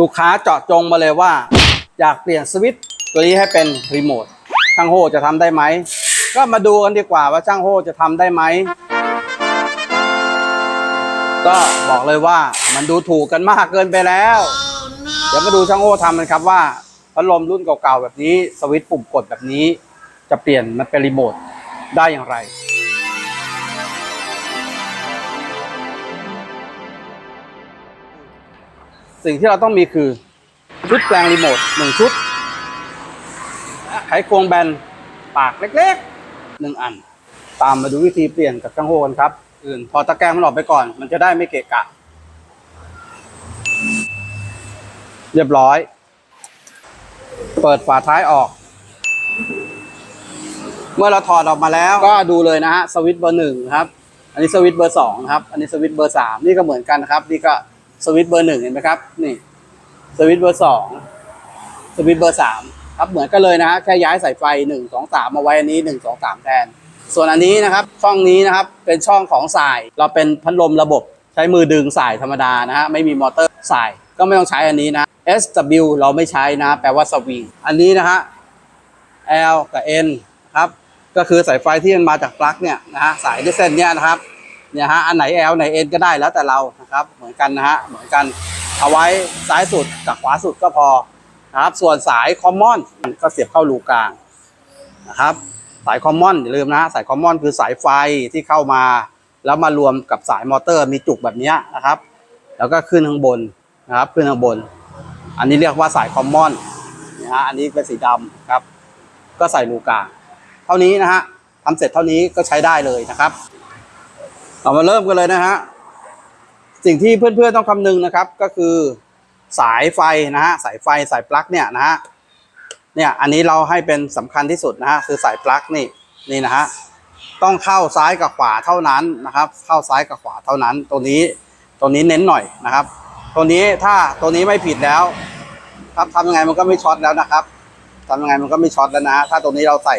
ลูกค้าเจาะจงมาเลยว่า อยากเปลี่ยนสวิตช์ตัวนี้ให้เป็นรีโมทช่างโฮจะทำได้ไหม ก็มาดูกันดีกว่าว่าช่างโฮจะทำได้ไหม ก็บอกเลยว่ามันดูถูกกันมากเกินไปแล้ว เดี๋ยวมาดูช่างโฮทำกันครับว่าพัดลมรุ่นเก่าๆแบบนี้สวิตช์ปุ่มกดแบบนี้ จะเปลี่ยนมันเป็นรีโมทได้อย่างไร สิ่งที่เราต้องมีคือ ชุดแปลงรีโมทหนึ่งชุด ไขควงแบนปากเล็กๆหนึ่งอัน ตามมาดูวิธีเปลี่ยนกับช่างโฮกันครับ อื่นพอตะแกรงมันออกไปก่อน มันจะได้ไม่เกะกะ เรียบร้อย เปิดฝาท้ายออก เมื่อเราถอดออกมาแล้วก็ดูเลยนะฮะสวิตช์เบอร์หนึ่งครับ อันนี้สวิตช์เบอร์สองครับ อันนี้สวิตช์เบอร์สามนี่ก็เหมือนกันนะครับ นี่ก็ สวิตช์เบอร์หนึ่งเห็นไหมครับ นี่ สวิตช์เบอร์สองสวิตช์เบอร์สามครับเหมือนกันเลยนะฮะแค่ย้ายสายไฟหนึ่งสองสามมาไว้อันนี้หนึ่งสองสามแทน ส่วนอันนี้นะครับ ช่องนี้นะครับเป็นช่องของสาย เราเป็นพัดลมระบบใช้มือดึงสายธรรมดานะฮะไม่มีมอเตอร์สายก็ไม่ต้องใช้อันนี้นะ SW เราไม่ใช้นะ แปลว่าสวิงอันนี้นะฮะ L กับ N ครับก็คือสายไฟที่มันมาจากปลั๊กเนี่ยนะฮะสายด้วยเส้นเนี่ยนะครับ เนี่ยฮะอันไหน L ไหน N ก็ได้แล้วแต่เรานะครับ เหมือนกันนะฮะเหมือนกันเอาไว้ซ้ายสุดกับขวาสุดก็พอนะครับ ส่วนสายคอมมอนก็เสียบเข้ารูกลางนะครับ สายคอมมอนอย่าลืมนะสายคอมมอนคือสายไฟที่เข้ามา แล้วมารวมกับสายมอเตอร์มีจุกแบบนี้นะครับ แล้วก็ขึ้นข้างบนนะครับขึ้นข้างบน อันนี้เรียกว่าสายคอมมอนนะฮะอันนี้เป็นสีดำครับ ก็ใส่รูกลางเท่านี้นะฮะทำเสร็จเท่านี้ก็ใช้ได้เลยนะครับ เรามาเริ่มกันเลยนะฮะสิ่งที่เพื่อนๆต้องคำนึงนะครับ ก็คือสายไฟนะฮะสายไฟสายปลั๊กเนี่ยนะฮะเนี่ยอันนี้เราให้เป็นสำคัญที่สุดนะฮะคือสายปลั๊กนี่นี่นะฮะต้องเข้าซ้ายกับขวาเท่านั้นนะครับ เข้าซ้ายกับขวาเท่านั้น ตัวนี้ตัวนี้เน้นหน่อยนะครับ ตัวนี้ถ้าตัวนี้ไม่ผิดแล้วครับทำยังไงมันก็ไม่ช็อตแล้วนะครับทำยังไงมันก็ไม่ช็อตแล้วนะถ้าตรงนี้เราใส่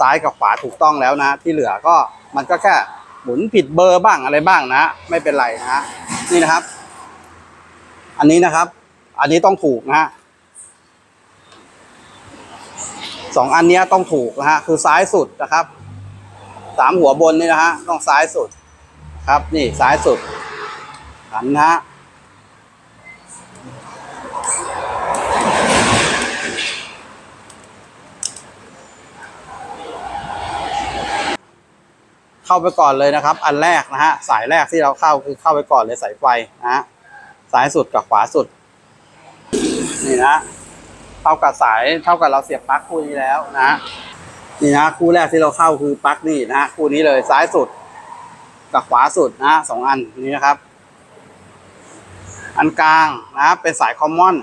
ซ้ายกับขวาถูกต้องแล้วนะ ที่เหลือก็มันก็แค่ หมุนผิดเบอร์บ้างอะไรบ้างนะ ไม่เป็นไรนะฮะนี่นะครับ อันนี้นะครับ อันนี้ต้องถูกนะฮะสองอันเนี้ยต้องถูกนะฮะคือซ้ายสุดนะครับสามหัวบนนี่นะฮะต้องซ้ายสุด ครับ นี่ซ้ายสุดหันนะฮะ เข้าไปก่อนเลยนะครับ อันแรกนะฮะสายแรกที่เราเข้าคือเข้าไปก่อนเลยสายไฟนะฮะซ้ายสุดกับขวาสุด นี่นะเท่ากับสายเท่ากับเราเสียบปลั๊กคู่นี้แล้วนะ นี่นะคู่แรกที่เราเข้าคือปลั๊กนี่นะฮะคู่นี้เลยซ้ายสุด กับขวาสุดนะสองอันนี้นะครับ อันกลางนะเป็นสายคอมมอน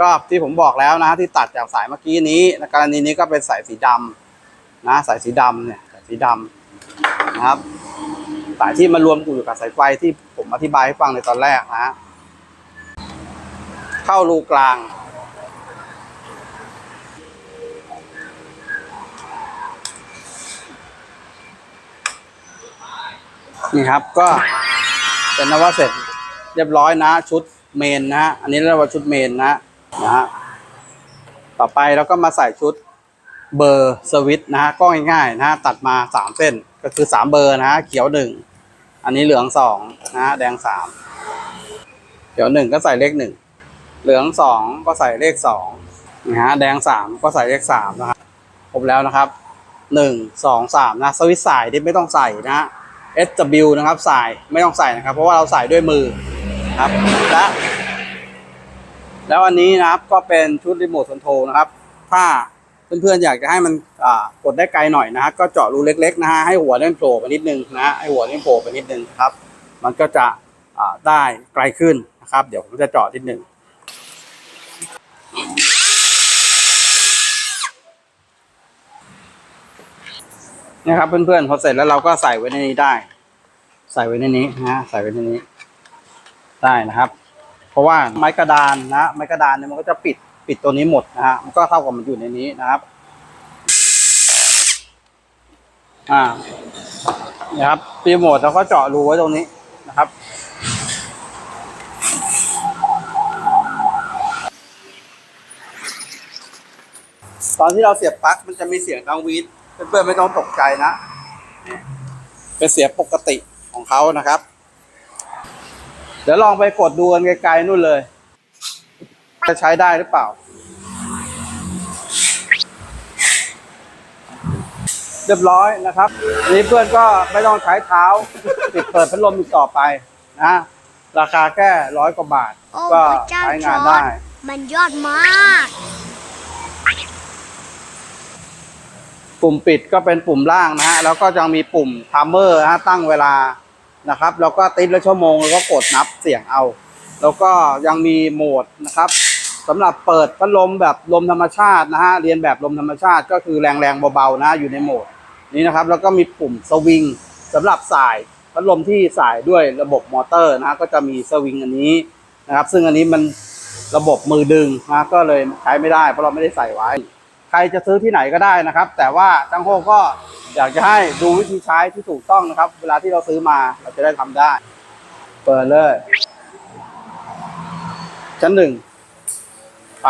ก็ที่ผมบอกแล้วนะที่ตัดจากสายเมื่อกี้นี้กรณีนี้ก็เป็นสายสีดำนะสายสีดำเนี่ยสายสีดำ นะครับ สายที่มารวมอยู่กับสายไฟที่ผมอธิบายให้ฟังในตอนแรกนะฮะเข้ารูกลาง นี่ครับก็เป็นนว่าเสร็จเรียบร้อยนะ ชุดเมนนะฮะอันนี้เรียกว่าชุดเมนนะนะฮะต่อไปเราก็มาใส่ชุดเบอร์สวิตช์นะฮะก็ง่ายๆนะฮะตัดมาสามเส้น ก็คือสามเบอร์นะฮะเขียวหนึ่งอันนี้เหลืองสองนะฮะแดงสามเขียวหนึ่งก็ใส่เลขหนึ่งเหลืองสองก็ใส่เลขสองนะฮะแดงสามก็ใส่เลขสามนะครับครบแล้วนะครับหนึ่งสองสามนะสวิตสายที่ไม่ต้องใส่นะฮะ SW นะครับสายไม่ต้องใส่นะครับ เพราะว่าเราใส่ด้วยมือครับและแล้วอันนี้นะครับก็เป็นชุดรีโมทคอนโทรลนะครับ ถ้าเพื่อนๆอยากจะให้มัน กดได้ไกลหน่อยนะฮะก็เจาะรูเล็กๆนะฮะให้หัวเนี่ยโผล่ไปนิดนึงนะฮะให้หัวเนี่ยโผล่ไปนิดนึงครับ มันก็จะได้ไกลขึ้นนะครับ เดี๋ยวผมจะเจาะนิดนึงนะครับเพื่อนๆพอเสร็จแล้วเราก็ใส่ไว้ในนี้ได้ ใส่ไว้ในนี้นะฮะใส่ไว้ในนี้ ได้นะครับ เพราะว่าไม้กระดานนะไม้กระดานเนี่ยมันก็จะปิดปิดตัวนี้หมดนะฮะมันก็เท่ากับมันอยู่ในนี้นะครับ อ่านะครับรีโมทล้วก็เจาะรูไว้ตรงนี้นะครับ ตอนที่เราเสียบปลั๊กมันจะมีเสียงดังวีดเพื่อนๆไม่ต้องตกใจนะเป็นเสียงปกติของเขานะครับ เดี๋ยวลองไปกดดูกันไกลๆนู่นเลย จะใช้ได้หรือเปล่า เรียบร้อยนะครับอันนี้เพื่อนก็ไม่ต้องใช้เท้าปิดเปิดพัดลมอีกต่อไปนะราคาแค่ร้อยกว่าบาท โอ้ก็พระเจ้าใช้จงาอนร์ได้ดมันยอดมาก ปุ่มปิดก็เป็นปุ่มล่างนะฮะแล้วก็ยังมีปุ่มไทม์เมอร์นะฮะตั้งเวลานะครับ แล้วก็ติดละชั่วโมงแล้วก็กดนับเสียงเอา แล้วก็ยังมีโหมดนะครับสำหรับเปิดพัดลมแบบลมธรรมชาตินะฮะเรียนแบบลมธรรมชาติก็คือแรงๆเบาๆนะอยู่ในโหมด นี้นะครับแล้วก็มีปุ่มสวิงสำหรับสายพัดลมที่สายด้วยระบบมอเตอร์นะก็จะมีสวิงอันนี้นะครับ ซึ่งอันนี้มันระบบมือดึงนะก็เลยใช้ไม่ได้เพราะเราไม่ได้ใส่ไว้ ใครจะซื้อที่ไหนก็ได้นะครับ แต่ว่าจังโฮก็อยากจะให้ดูวิธีใช้ที่ถูกต้องนะครับ เวลาที่เราซื้อมาเราจะได้ทำได้ เปิดเลย ชั้นหนึ่งไป